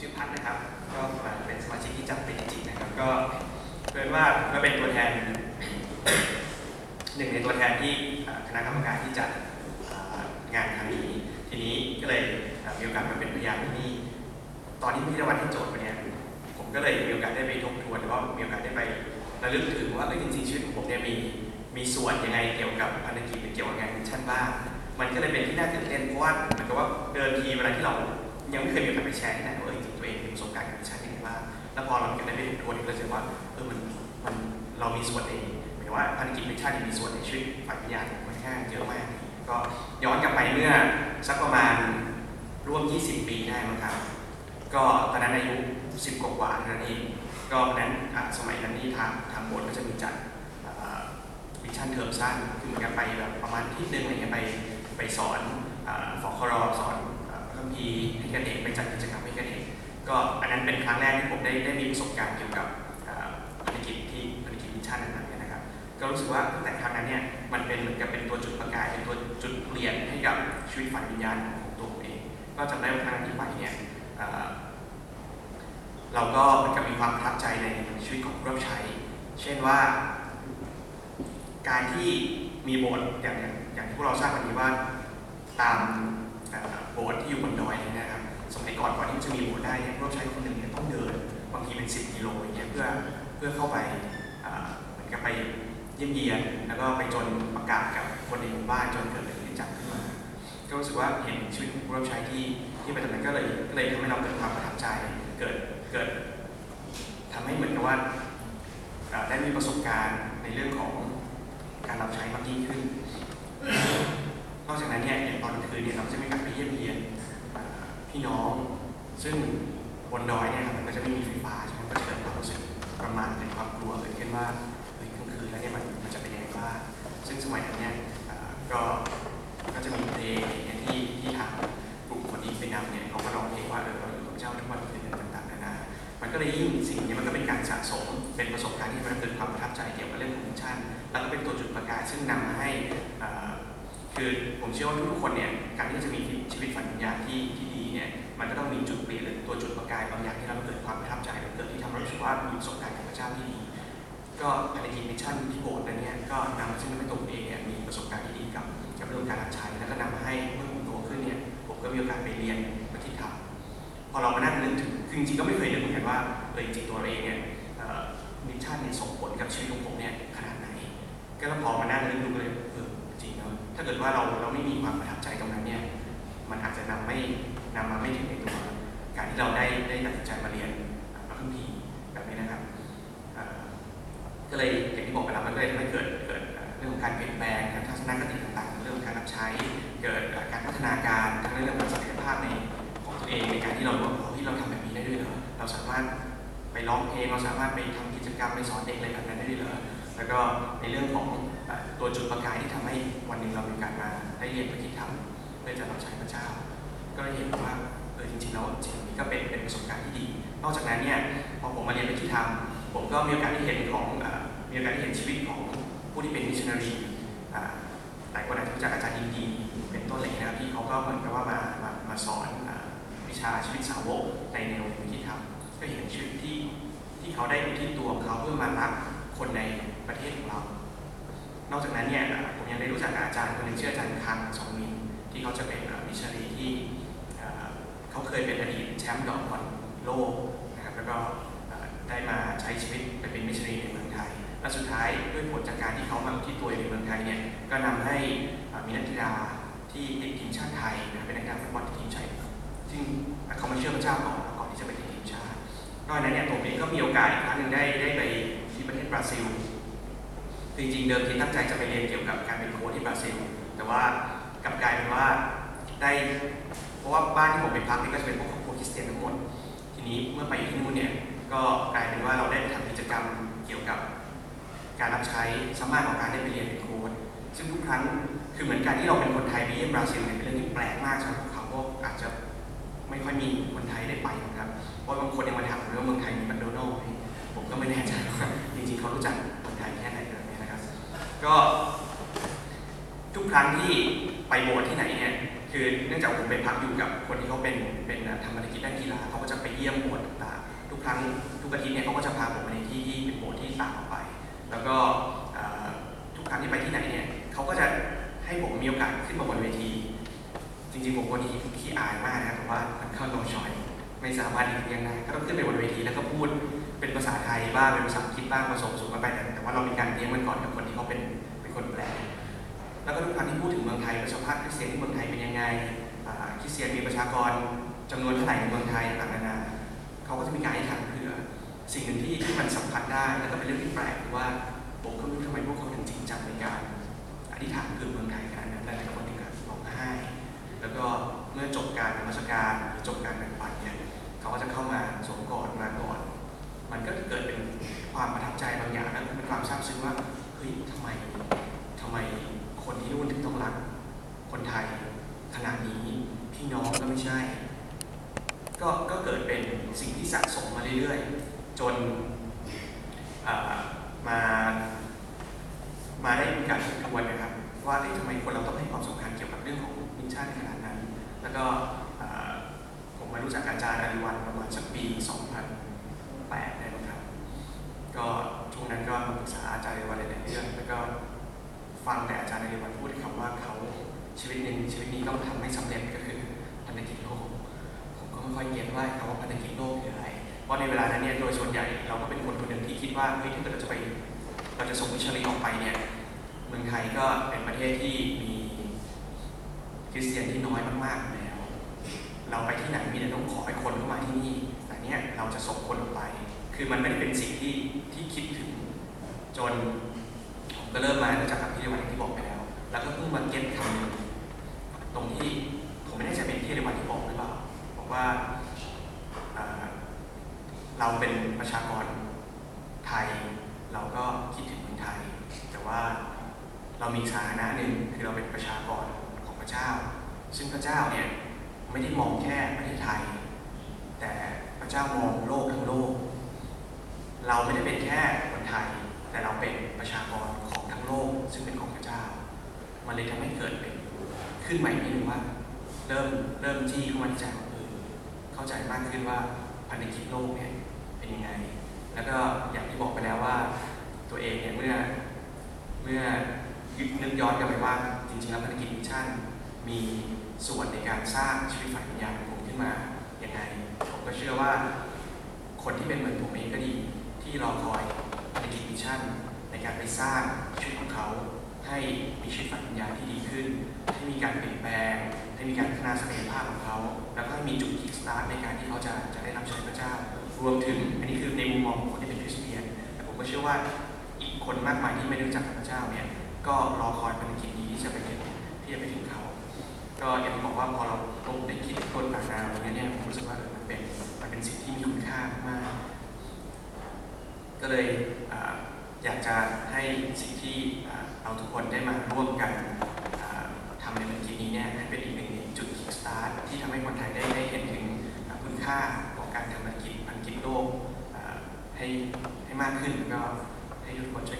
ชื่อพันธ์นะครับ ก็มาเป็นสมาชิกที่จัดเป็นจริงๆนะครับ ก็เพื่อนว่าก็เป็นตัวแทนหนึ่งในตัวแทนที่คณะกรรมการที่จัดงานครั้งนี้ ทีนี้ก็เลยมีโอกาสมาเป็นพยานที่นี่ตอนที่พี่รวัลที่โจทย์มาเนี่ยผมก็เลยมีโอกาสได้ไปทบทวนหรือว่ามีโอกาสได้ไประลึกถึงว่าเอ้ยจริงๆชีวิตของผมเนี่ยมีมีส่วนยังไงเกี่ยวกับภารกิจหรือเกี่ยวกับงานมิชชั่นบ้าง มันก็เลยเป็นที่น่าตื่นเต้นเพราะว่าเหมือนกับว่าเดินทีเวลาที่เรายังไม่เคยมีโอกาสไปแชร์ที่ไหน ประสบการณ์กับมิชชั่นยังไงบ้างแล้วพอเราเก็บได้ไปทบทวนก็จะเห็นว่าเออมันมันเรามีส่วนในหมายว่าภารกิจมิชชั่นที่มีส่วนในชีวิตฝ่ายวิทยาค่อนข้างเยอะมากก็ย้อนกลับไปเมื่อสักประมาณร่วม 20 ปีได้มั้งครับ ก็ตอนนั้นอายุ 10 กว่าๆนั่นเองก็นั้นสมัยนั้นที่ทางทางโบสถ์ก็จะมีจัดมิชชั่นเทอมสั้นคือเหมือนกันไปแบบประมาณที่หนึ่งอะไรเงี้ยไปไปสอนอ่าฟอครอสอนพระคัมภีร์ให้กับเด็กไปจัดกิจกรรมให้กับเด็ก ก็อันนั้นเป็นครั้งแรกที่ผมได้ได้มีประสบการณ์เกี่ยวกับอ่าภารกิจที่ภารกิจมิชชั่นนั้นๆเนี่ยนะครับ ก็รู้สึกว่าตั้งแต่ครั้งนั้นเนี่ยมันเป็นเหมือนกับเป็นตัวจุดประกายเป็นตัวจุดเปลี่ยนให้กับชีวิตฝันวิญญาณของตัวผมเอง ก็จำได้ว่าครั้งที่ไปเนี่ยเราก็เหมือนกับมีความประทับใจในชีวิตของผู้รับใช้ เช่นว่า การที่มีโบสถ์อย่างอย่างที่พวกเราทราบวันนี้ว่าตามโบสถ์ที่อยู่บนดอยนะครับ สมัยก่อนก่อนที่จะมีโบสถ์ได้เนี่ยผู้รับใช้คนหนึ่งเนี่ยต้องเดินบางทีเป็น 10กิโลอย่างเงี้ยเพื่อเพื่อเข้าไปเหมือนกับไปเยี่ยมเยียนแล้วก็ไปจนประกาศกับคนในหมู่บ้านจนเกิดเป็นที่จักรขึ้นมาก็รู้สึกว่าเห็นชีวิตของผู้รับใช้ที่ที่ไปตรงนั้นก็เลยก็เลยทำให้เราเกิดความประทับใจเกิดเกิดทำให้เหมือนกับว่าได้มีประสบการณ์ในเรื่องของการรับใช้มากยิ่งขึ้นนอกจากนั้นเนี่ยอย่างตอนคืนเนี่ยเราจะมีการไปเยี่ยมเยี พี่น้อง ซึ่งบนดอยเนี่ยครับมันก็จะไม่มีไฟฟ้าใช่ไหมก็จะเกิดความรู้สึกประมาณเป็นความกลัวเกิดขึ้นว่าเฮ้ยกลางคืนแล้วเนี่ยมันมันจะเป็นยังไงบ้างซึ่งสมัยนั้นเนี่ยก็ก็จะมีเพลงเงี้ยที่ที่ทางกลุ่มคนที่ไปนำเนี่ยเขาก็ร้องเพลงว่าเออเราอยู่กับเจ้าทุกวันคืนต่างๆนานา มันก็เลยยิ่งสิ่งนี้มันก็เป็นการสะสมเป็นประสบการณ์ที่มันเกิดความประทับใจเกี่ยวกับเรื่องของมิชชั่นแล้วก็เป็นตัวจุดประกายซึ่งนำมาให้คือผมเชื่อว่าทุกๆคนเนี่ยการที่จะมีชีวิตฝันวิญญาณที่ที่ดี เนี่ยมันก็ต้องมีจุดเปลี่ยนหรือตัวจุดประกายบางอย่างที่เราเกิดความประทับใจหรือเกิดที่ทำให้รู้สึกว่ามีประสบการณ์กับพระเจ้าที่ดี ก็ภารกิจมิชชั่นที่โบสถ์นั้นเนี่ยก็นำมาซึ่งทำให้ตัวเองเนี่ยมีประสบการณ์ที่ดีกับกับเรื่องการรับใช้แล้วก็นำมาให้เมื่อผมโตขึ้นเนี่ยผมก็มีโอกาสไปเรียนปฏิธรรมพอเรามานั่งนึกถึงคือจริงๆก็ไม่เคยนึกเหมือนกันว่าเออจริงๆตัวเราเองเนี่ยมิชชั่นเนี่ยส่งผลกับชีวิตของผมเนี่ยขนาดไหนก็พอมานั่งนึกดูเลยเออจริงเนาะถ้าเกิดว่าเราเราไม่มีความประทับใจตรงนั้นเนี่ยมันอาจจะนำไม่ นำมาไม่ถึงในตัว การที่เราได้ได้ตัดสินใจมาเรียนพระคัมภีร์แบบนี้นะครับก็เลยอย่างที่บอกไปแล้วมันก็เลยทำให้เกิดเกิดเรื่องของการเปลี่ยนแปลงการทัศนคติต่างๆ เรื่องการรับใช้ เกิดการพัฒนาการทั้งเรื่องของศักยภาพในของตัวเองในการที่เรารู้ว่าเฮ้ยเราทำแบบนี้ได้ด้วยเหรอเราสามารถไปร้องเพลงเราสามารถไปทำกิจกรรมไปสอนเด็กอะไรแบบนั้นได้ด้วยเหรอแล้วก็ในเรื่องของตัวจุดประกายที่ทำให้วันหนึ่งเรามีการมาได้เรียนปฏิธรรมเพื่อจะรับใช้พระเจ้า ก็เลยเห็นว่าเออจริงๆแล้วสิ่งนี้ก็เป็นเป็นประสบการณ์ที่ดี นอกจากนั้นเนี่ยพอผมมาเรียนปฏิธรรมผมก็มีโอกาสได้เห็นของมีโอกาสได้เห็นชีวิตของผู้ที่เป็นมิชชันนารีหลายคนอาจจะรู้จักอาจารย์ยินดีเป็นต้นเลยนะครับที่เขาก็เหมือนกับว่ามามามาสอนอวิชาชีวิตสาวกในแนววิธีธรรมก็เห็นชีวิตที่ที่เขาได้อุทิศตัวของเขาเพื่อมารักคนในประเทศของเรา นอกจากนั้นเนี่ยผมยังได้รู้จักอาจารย์คนหนึงชื่ออาจารย์คังสองมินที่เขาจะเป็นมิชชันนารีที่ เขาเคยเป็นอดีตแชมป์ดอกบอลโลกนะครับแล้วก็ได้มาใช้ชีวิตไปเป็นมิชชันนารีในเมืองไทย และสุดท้ายด้วยผลจากการที่เขามาที่ตัวอยู่ในเมืองไทยเนี่ยก็นำให้มีนักกีฬาที่ติดทีมชาติไทยนะเป็นนักกีฬาฟุตบอลทีมชาติซึ่งเขามาเชื่อพระเจ้าก่อนก่อนที่จะไปติดทีมชาตินอกจากนั้นเนี่ยผมเองก็มีโอกาสอีกครั้งหนึ่งได้ได้ไปที่ประเทศบราซิลจริงๆเดิมทีตั้งใจจะไปเรียนเกี่ยวกับการเป็นโค้ชที่บราซิลแต่ว่ากลับกลายเป็นว่าได้ เพราะว่าบ้านที่ผมไปพักนี่ก็จะเป็นพวกครอบครัวคริสเตียนทั้งหมด ทีนี้เมื่อไปอยู่ที่นู่นเนี่ยก็กลายเป็นว่าเราได้ไปทำกิจกรรมเกี่ยวกับ การรับใช้สามารถของการได้ไปเรียนเป็นโค้ชซึ่งทุกครั้งคือเหมือนการที่เราเป็นคนไทยไปเยี่ยมบราซิลเนี่ยเป็นเรื่องที่แปลกมากสำหรับพวกเขาเพราะอาจจะไม่ค่อยมีคนไทยได้ไปนะครับเพราะบางคนยังมาถามผมว่าเมืองไทยมีแมคโดนัลด์ไหมผมก็ไม่แน่ใจว่าจริงๆเขารู้จักคนไทยแค่ไหนแบบนี้นะครับ ก็ ทุกครั้งที่ไปโบสถ์ที่ไหนเนี่ยคือเนื่องจากผมไปพักอยู่กับคนที่เขาเป็นเป็นทำธุรกิจด้านกีฬาเขาก็จะไปเยี่ยมโบสถ์ต่างๆทุกครั้งทุกอาทิตย์เนี่ยเขาก็จะพาผมไปในที่ที่เป็นโบสถ์ที่ต่างออกไป แล้วก็ทุกครั้งที่ไปที่ไหนเนี่ยเขาก็จะให้ผมมีโอกาสขึ้นมาบนเวที จริงๆผมคนนี้ขี้อายมากนะแต่ว่ามันเข้าโนชอยไม่สามารถหลีกเลี่ยงได้ก็ต้องขึ้นไปบนเวทีแล้วก็พูดเป็นภาษาไทยบ้างเป็นภาษาอังกฤษบ้างผสมผสมกันไปแต่แต่ว่าเรามีการเตรียมกันก่อนกับคนที่เขาเป็นเป็นคนแปล แล้วก็ทุกครั้งที่พูดถึงเมืองไทยประชาภาพคริสเตียนที่เมืองไทยเป็นยังไงคริสเตียนมีประชากรจำนวนเท่าไหร่ในเมืองไทยต่างๆนานาเขาก็จะมีการให้ทางเพื่อสิ่งหนึ่งที่ที่มันสัมผัสได้แล้วก็เป็นเรื่องที่แปลกคือว่าผมก็ไม่รู้ทำไมพวกเขาถึงจริงจังในการอธิษฐานเพื่อเมืองไทยขนนั้นหลายคนถึงกับร้องไห้แล้วก็เมื่อจบการนมัสการหรือจบการแบ่งปันเนี่ยเขาก็จะเข้ามาสวมกอดมากอดมันก็เกิดเป็นความประทับใจบางอย่างแล้วเป็นความซาบซึ้งว่าเฮ้ยทำไมทำไม คนที่นู่นถึงต้องรัก คนไทยขนาดนี้พี่น้องก็ไม่ใช่ ก็ก็เกิดเป็นสิ่งที่สะสมมาเรื่อยๆ จนมามาได้มีการทวนนะครับ ว่าทำไมคนเราต้องให้ความสำคัญเกี่ยวกับเรื่องของมิชชั่นขนาดนั้น แล้วก็ผมมารู้จักอาจารย์อาริวันประมาณสักปี 2008ได้มั้งครับ ก็ช่วงนั้นก็มาปรึกษาอาจารย์อาริวันหลายๆเรื่อง แล้วก็ฟังแต่อาจารย์อาริวันพูดคำว่าเขาชีวิตหนึ่งชีวิ ตนี้องทำให้สำเร็จก็คือพันธกิจโลก ผมก็ไม่ค่อยเก็ตว่าคำว่าพันธกิจโลกคืออะไร เพราะในเวลานั้นเนี่ยโดยส่วนใหญ่เราก็เป็นคนคนหนึ่งที่คิดว่าเฮ้ยถ้าเกิดเราจะไปเราจะส่งมิชชันนีออกไปเนี่ยเมืองไทยก็เป็นประเทศที่มีคริสเตียนที่น้อยมากๆแล้ว เราไปที่ไหนมีแต่ต้องขอให้คนเข้ามาที่นี่แต่เนี่ยเราจะส่งคนออกไป คือมันไม่ได้เป็นสิ่งที่ที่คิดถึงจนผมก็เริ่มมาจักกับพี่วันที่บอกไปแล้ว แล้วก็เพิ่งมาเก็ตคำหนึง ตรงที่ผมไม่แน่ใจเป็นพี่เรวันที่บอกหรือเปล่าบอกว่าอ่าเราเป็นประชากรไทย เราก็คิดถึงเมืองไทย แต่ว่าเรามีสถานะหนึ่งคือเราเป็นประชากรของพระเจ้า ซึ่งพระเจ้าเนี่ยไม่ได้มองแค่ประเทศไทย แต่พระเจ้ามองโลกทั้งโลก เราไม่ได้เป็นแค่คนไทย แต่เราเป็นประชากรของทั้งโลก ซึ่งเป็นของพระเจ้า มันเลยทำให้เกิดเป็น ขึ้นใหม่นิดนึงว่าเริ่มเริ่มจี้เข้ามาที่ใจของเออเข้าใจมากขึ้นว่าพันธกิจโลกเนี่ยเป็นยังไง แล้วก็อย่างที่บอกไปแล้วว่า ตัวเองเนี่ยเมื่อเมื่อยึดนึกย้อนกลับไปว่าจริงๆแล้วพันธกิจมิชชั่นมีส่วนในการสร้างชีวิตฝ่ายวิญญาณของผมขึ้นมาอย่างไรผมก็เชื่อว่าคนที่เป็นเหมือนผมเองก็ดีที่รอคอยภารกิจมิชชั่นในการไปสร้างชีวิตของเขา ให้มีชีวิตฝ่ายวิญญาณที่ดีขึ้น ให้มีการเปลี่ยนแปลง ให้มีการพัฒนาศักยภาพของเขา แล้วก็มีจุดคิกสตาร์ทในการที่เขาจะจะได้รับใช้พระเจ้า รวมถึงอันนี้คือในมุมมองของคนที่เป็นคริสเตียน แต่ผมก็เชื่อว่าอีกคนมากมายที่ไม่รู้จักพระเจ้าเนี่ย ก็รอคอยภารกิจนี้ที่จะไปถึงที่จะไปถึงเขา ก็อย่างที่บอกว่าพอเราลงได้คิดคนต่างดาวอย่างเงี้ยเนี่ยผมรู้สึกว่ามันเป็นมันเป็นสิ่งที่มีคุณค่ามากก็เลยออยากจะให้สิ่งที่ เราทุกคนได้มาร่วมกันทำในภารกิจนี้เนี่ยให้เป็นอีกหนึ่งจุดคิกสตาร์ทที่ทำให้คนไทยได้ได้เห็นถึงคุณค่าของการทำธุรกิจธุรกิจโลกให้ให้มากขึ้นแล้วก็ให้ทุกคนช่วยกัน